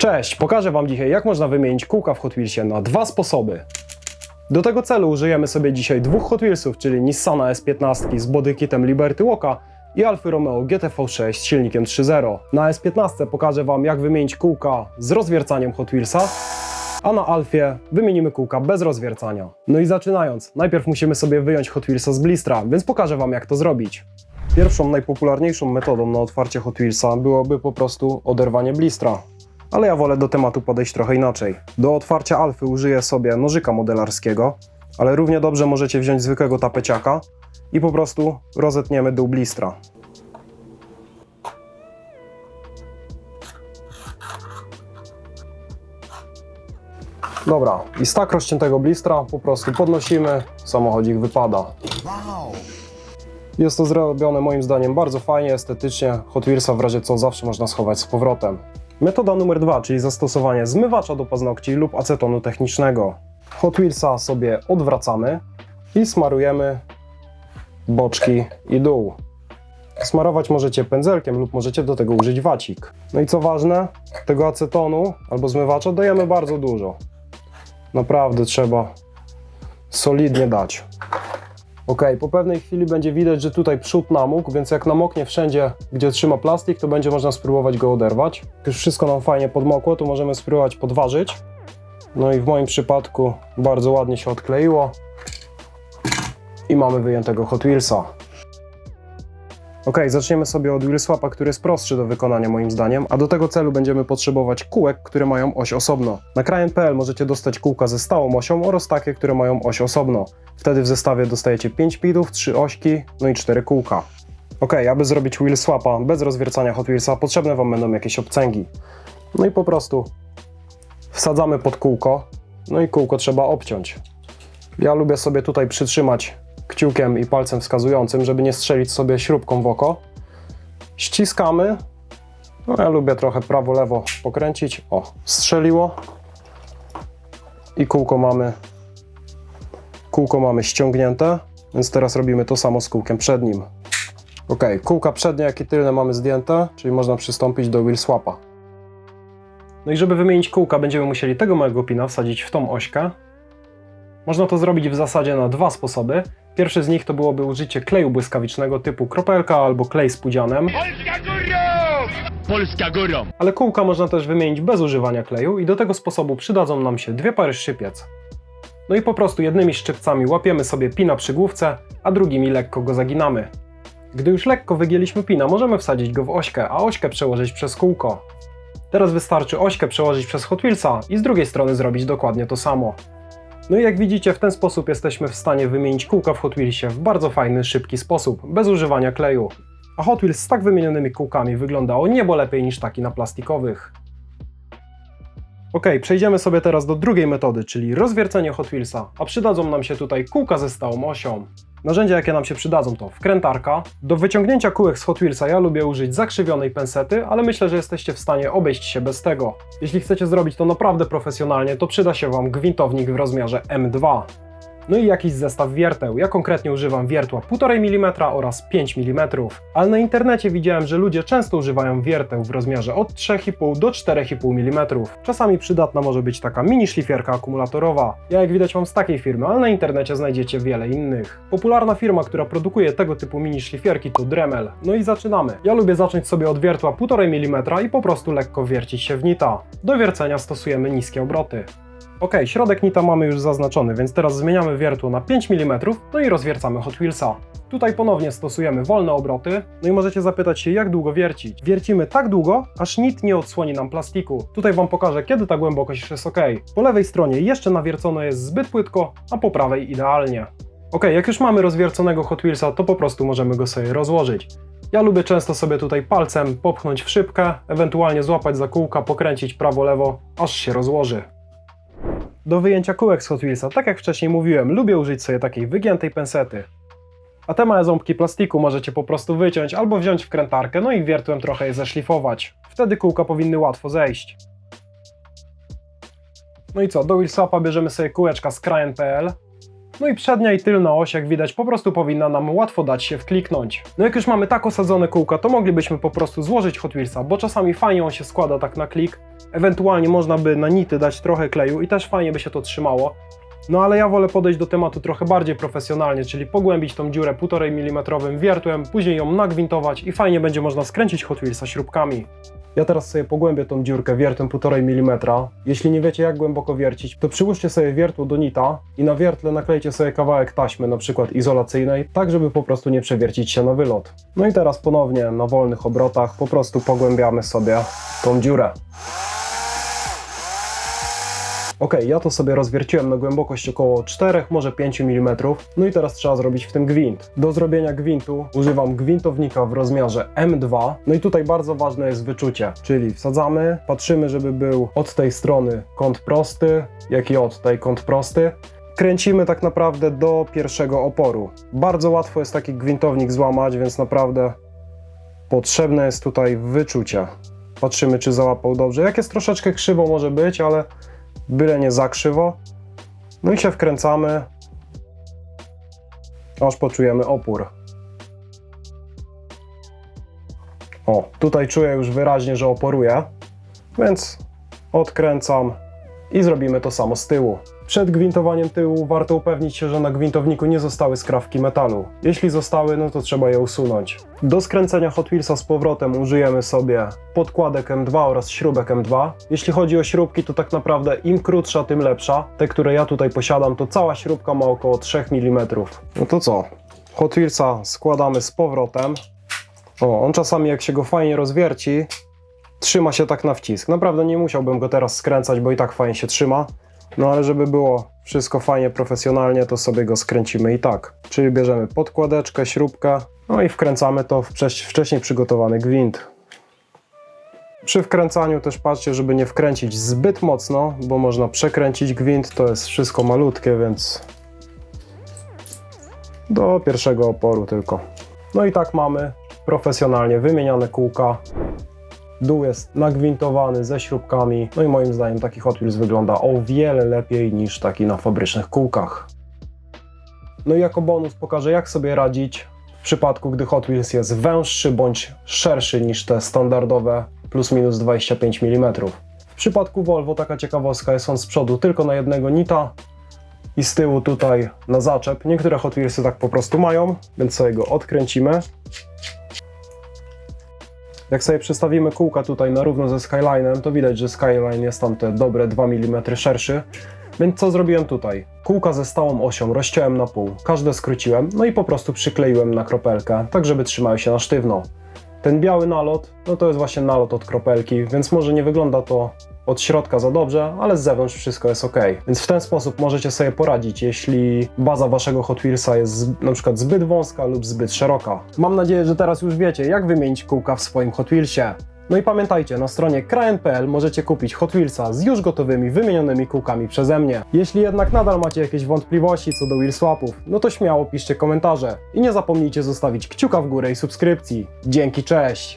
Cześć, pokażę Wam dzisiaj jak można wymienić kółka w Hot Wheelsie na dwa sposoby. Do tego celu użyjemy sobie dzisiaj dwóch Hot Wheelsów, czyli Nissana S15 z bodykitem Liberty Walka i Alfa Romeo GTV6 z silnikiem 3.0. Na S15 pokażę Wam jak wymienić kółka z rozwiercaniem Hot Wheelsa, a na Alfie wymienimy kółka bez rozwiercania. No i zaczynając, najpierw musimy sobie wyjąć Hot Wheelsa z blistra, więc pokażę Wam jak to zrobić. Pierwszą, najpopularniejszą metodą na otwarcie Hot Wheelsa byłoby po prostu oderwanie blistra. Ale ja wolę do tematu podejść trochę inaczej. Do otwarcia Alfy użyję sobie nożyka modelarskiego, ale równie dobrze możecie wziąć zwykłego tapeciaka i po prostu rozetniemy dół blistra. Dobra, i z tak rozciętego blistra po prostu podnosimy, samochodzik wypada. Jest to zrobione moim zdaniem bardzo fajnie, estetycznie. Hot Wheelsa w razie co zawsze można schować z powrotem. Metoda numer dwa, czyli zastosowanie zmywacza do paznokci lub acetonu technicznego. Hot Wheelsa sobie odwracamy i smarujemy boczki i dół. Smarować możecie pędzelkiem lub możecie do tego użyć wacik. No i co ważne, tego acetonu albo zmywacza dajemy bardzo dużo. Naprawdę trzeba solidnie dać. Ok, po pewnej chwili będzie widać, że tutaj przód namógł, więc jak namoknie wszędzie, gdzie trzyma plastik, to będzie można spróbować go oderwać. Jak już wszystko nam fajnie podmokło, to możemy spróbować podważyć. No i w moim przypadku bardzo ładnie się odkleiło. I mamy wyjętego Hot Wheelsa. Ok, zaczniemy sobie od wheel swapa, który jest prostszy do wykonania moim zdaniem, a do tego celu będziemy potrzebować kółek, które mają oś osobno. Na krajen.pl możecie dostać kółka ze stałą osią oraz takie, które mają oś osobno. Wtedy w zestawie dostajecie 5 pidów, 3 ośki, no i 4 kółka. Ok, aby zrobić wheel swapa bez rozwiercania Hot Wheelsa, potrzebne Wam będą jakieś obcęgi. No i po prostu wsadzamy pod kółko, no i kółko trzeba obciąć. Ja lubię sobie tutaj przytrzymać kciukiem i palcem wskazującym, żeby nie strzelić sobie śrubką w oko. Ściskamy. No ja lubię trochę prawo-lewo pokręcić. O, strzeliło. I kółko mamy kółko mamy ściągnięte, więc teraz robimy to samo z kółkiem przednim. Ok, kółka przednie jak i tylne mamy zdjęte, czyli można przystąpić do wheel swapa. No i żeby wymienić kółka, będziemy musieli tego małego pina wsadzić w tą ośkę. Można to zrobić w zasadzie na dwa sposoby. Pierwszy z nich to byłoby użycie kleju błyskawicznego typu kropelka albo klej z pudzianem, Polska górą! Polska górą! ale kółka można też wymienić bez używania kleju i do tego sposobu przydadzą nam się dwie pary szczypiec. No i po prostu jednymi szczypcami łapiemy sobie pina przy główce, a drugimi lekko go zaginamy. Gdy już lekko wygięliśmy pina, możemy wsadzić go w ośkę, a ośkę przełożyć przez kółko. Teraz wystarczy ośkę przełożyć przez Hot Wheelsa i z drugiej strony zrobić dokładnie to samo. No i jak widzicie, w ten sposób jesteśmy w stanie wymienić kółka w Hot Wheelsie w bardzo fajny, szybki sposób, bez używania kleju. A Hot Wheels z tak wymienionymi kółkami wygląda o niebo lepiej niż taki na plastikowych. Ok, przejdziemy sobie teraz do drugiej metody, czyli rozwiercenie Hot Wheelsa, a przydadzą nam się tutaj kółka ze stałą osią. Narzędzia, jakie nam się przydadzą to wkrętarka. Do wyciągnięcia kółek z Hot Wheelsa ja lubię użyć zakrzywionej pensety, ale myślę, że jesteście w stanie obejść się bez tego. Jeśli chcecie zrobić to naprawdę profesjonalnie, to przyda się Wam gwintownik w rozmiarze M2. No i jakiś zestaw wierteł. Ja konkretnie używam wiertła 1,5 mm oraz 5 mm. Ale na internecie widziałem, że ludzie często używają wierteł w rozmiarze od 3,5 do 4,5 mm. Czasami przydatna może być taka mini szlifierka akumulatorowa. Ja jak widać mam z takiej firmy, ale na internecie znajdziecie wiele innych. Popularna firma, która produkuje tego typu mini szlifierki to Dremel. No i zaczynamy. Ja lubię zacząć sobie od wiertła 1,5 mm i po prostu lekko wiercić się w nita. Do wiercenia stosujemy niskie obroty. Ok, środek nita mamy już zaznaczony, więc teraz zmieniamy wiertło na 5 mm, no i rozwiercamy Hot Wheelsa. Tutaj ponownie stosujemy wolne obroty, no i możecie zapytać się jak długo wiercić. Wiercimy tak długo, aż nit nie odsłoni nam plastiku. Tutaj Wam pokażę kiedy ta głębokość jest ok. Po lewej stronie jeszcze nawiercone jest zbyt płytko, a po prawej idealnie. Ok, jak już mamy rozwierconego Hot Wheelsa, to po prostu możemy go sobie rozłożyć. Ja lubię często sobie tutaj palcem popchnąć w szybkę, ewentualnie złapać za kółka, pokręcić prawo-lewo, aż się rozłoży. Do wyjęcia kółek z Hot Wheelsa, tak jak wcześniej mówiłem, lubię użyć sobie takiej wygiętej pensety. A te małe ząbki plastiku możecie po prostu wyciąć albo wziąć wkrętarkę, no i wiertłem trochę je zeszlifować. Wtedy kółka powinny łatwo zejść. No i co, do Wheelswapa bierzemy sobie kółeczka z krajen.pl. No i przednia i tylna oś, jak widać, po prostu powinna nam łatwo dać się wkliknąć. No jak już mamy tak osadzone kółka, to moglibyśmy po prostu złożyć Hot Wheelsa, bo czasami fajnie on się składa tak na klik, Ewentualnie można by na nity dać trochę kleju i też fajnie by się to trzymało. No ale ja wolę podejść do tematu trochę bardziej profesjonalnie, czyli pogłębić tą dziurę 1,5 mm wiertłem, później ją nagwintować i fajnie będzie można skręcić Hot Wheelsa śrubkami. Ja teraz sobie pogłębię tą dziurkę wiertłem 1,5 mm. Jeśli nie wiecie jak głęboko wiercić, to przyłóżcie sobie wiertło do nita i na wiertle naklejcie sobie kawałek taśmy, na przykład izolacyjnej, tak żeby po prostu nie przewiercić się na wylot. No i teraz ponownie na wolnych obrotach po prostu pogłębiamy sobie tą dziurę. Ok, ja to sobie rozwierciłem na głębokość około 4, może 5 mm. No i teraz trzeba zrobić w tym gwint. Do zrobienia gwintu używam gwintownika w rozmiarze M2. No i tutaj bardzo ważne jest wyczucie, czyli wsadzamy, patrzymy, żeby był od tej strony kąt prosty, jak i od tej kąt prosty. Kręcimy tak naprawdę do pierwszego oporu. Bardzo łatwo jest taki gwintownik złamać, więc naprawdę potrzebne jest tutaj wyczucie. Patrzymy, czy załapał dobrze. Jak jest troszeczkę krzywo, może być, ale byle nie za krzywo. No i się wkręcamy, aż poczujemy opór. O, tutaj czuję już wyraźnie, że oporuje, więc odkręcam i zrobimy to samo z tyłu. Przed gwintowaniem tyłu warto upewnić się, że na gwintowniku nie zostały skrawki metalu. Jeśli zostały, no to trzeba je usunąć. Do skręcenia Hot Wheelsa z powrotem użyjemy sobie podkładek M2 oraz śrubek M2. Jeśli chodzi o śrubki, to tak naprawdę im krótsza, tym lepsza. Te, które ja tutaj posiadam, to cała śrubka ma około 3 mm. No to co? Hot Wheelsa składamy z powrotem. O, on czasami jak się go fajnie rozwierci, trzyma się tak na wcisk. Naprawdę nie musiałbym go teraz skręcać, bo i tak fajnie się trzyma. No ale żeby było wszystko fajnie, profesjonalnie, to sobie go skręcimy i tak. Czyli bierzemy podkładeczkę, śrubkę, no i wkręcamy to w wcześ- wcześniej przygotowany gwint. Przy wkręcaniu też patrzcie, żeby nie wkręcić zbyt mocno, bo można przekręcić gwint, to jest wszystko malutkie, więc do pierwszego oporu tylko. No i tak mamy profesjonalnie wymieniane kółka. Dół jest nagwintowany ze śrubkami. No i moim zdaniem taki Hot Wheels wygląda o wiele lepiej niż taki na fabrycznych kółkach. No i jako bonus pokażę jak sobie radzić w przypadku, gdy Hot Wheels jest węższy bądź szerszy niż te standardowe plus minus 25 mm. W przypadku Volvo taka ciekawostka jest on z przodu tylko na jednego nita i z tyłu tutaj na zaczep. Niektóre Hot Wheelsy tak po prostu mają, więc sobie go odkręcimy. Jak sobie przestawimy kółka tutaj na równo ze Skyline'em, to widać, że Skyline jest tam te dobre 2 mm szerszy. Więc co zrobiłem tutaj? Kółka ze stałą osią rozciąłem na pół, każde skróciłem, no i po prostu przykleiłem na kropelkę, tak żeby trzymały się na sztywno. Ten biały nalot, no to jest właśnie nalot od kropelki, więc może nie wygląda to od środka za dobrze, ale z zewnątrz wszystko jest ok. Więc w ten sposób możecie sobie poradzić, jeśli baza waszego Hot Wheelsa jest na przykład zbyt wąska lub zbyt szeroka. Mam nadzieję, że teraz już wiecie, jak wymienić kółka w swoim Hot Wheelsie. No i pamiętajcie, na stronie krajen.pl możecie kupić Hot Wheelsa z już gotowymi, wymienionymi kółkami przeze mnie. Jeśli jednak nadal macie jakieś wątpliwości co do wheel swapów, no to śmiało piszcie komentarze. I nie zapomnijcie zostawić kciuka w górę i subskrypcji. Dzięki, cześć!